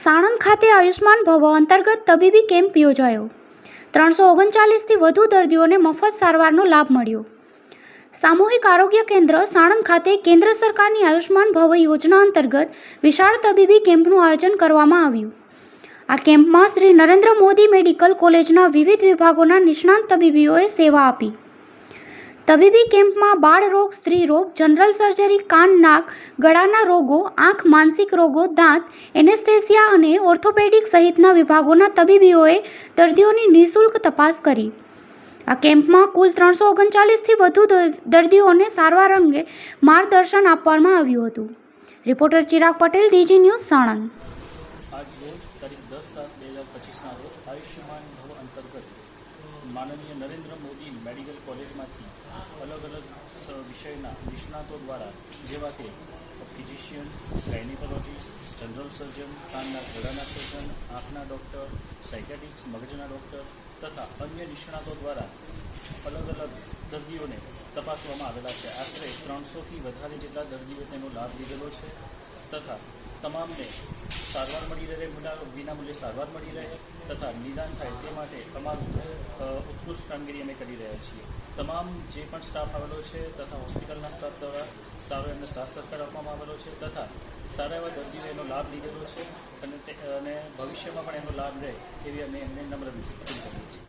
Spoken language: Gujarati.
સાણંદ ખાતે આયુષ્માન ભવ અંતર્ગત તબીબી કેમ્પ યોજાયો. ત્રણસો ઓગણચાલીસથી વધુ દર્દીઓને મફત સારવારનો લાભ મળ્યો. સામૂહિક આરોગ્ય કેન્દ્ર સાણંદ ખાતે કેન્દ્ર સરકારની આયુષ્માન ભવ યોજના અંતર્ગત વિશાળ તબીબી કેમ્પનું આયોજન કરવામાં આવ્યું. આ કેમ્પમાં શ્રી નરેન્દ્ર મોદી મેડિકલ કોલેજના વિવિધ વિભાગોના નિષ્ણાંત તબીબીઓએ સેવા આપી. તબીબી કેમ્પમાં બાળ રોગ, સ્ત્રી રોગ, જનરલ સર્જરી, કાન, નાક, ગળાના રોગો, આંખ, માનસિક રોગો, દાંત, એનેસ્થેસિયા અને ઓર્થોપેડિક સહિતના વિભાગોના તબીબીઓએ દર્દીઓની નિઃશુલ્ક તપાસ કરી. આ કેમ્પમાં કુલ ત્રણસો ઓગણચાલીસથી વધુ દર્દીઓને સારવાર અંગે માર્ગદર્શન આપવામાં આવ્યું હતું. Reporter Chirag Patel, DG news, Sanand. આજ રોજ તારીખ દસ સાત બે હજાર પચીસના રોજ આયુષ્યમાન ભવ અંતર્ગત માનનીય નરેન્દ્ર મોદી મેડિકલ કોલેજમાંથી અલગ અલગ વિષયના નિષ્ણાતો દ્વારા, જેવા કે ફિઝિશિયન, ગાયનેકોલોજીસ્ટ, જનરલ સર્જન, કાનના ગળાના સર્જન, આંખના ડૉક્ટર, સાયકેટિક્સ, મગજના ડૉક્ટર તથા અન્ય નિષ્ણાતો દ્વારા અલગ અલગ દર્દીઓને તપાસવામાં આવેલા છે. આશરે ત્રણસોથી વધારે જેટલા દર્દીઓ તેનો લાભ લીધેલો છે તથા તમામને સારવાર મળી રહે, વિના વિનામૂલ્યે સારવાર મળી રહે તથા નિદાન થાય તે માટે અમારું ઉત્કૃષ્ટ કામગીરી અમે કરી રહ્યા છીએ. તમામ જે પણ સ્ટાફ આવેલો છે તથા હોસ્પિટલના સ્ટાફ દ્વારા સારો એમને સાથ સહકાર આપવામાં આવેલો છે તથા સારા એવા દર્દીઓ એનો લાભ લીધેલો છે અને અને ભવિષ્યમાં પણ એનો લાભ રહે એવી અમે એમને નમ્ર વિનંતી કરીએ છીએ.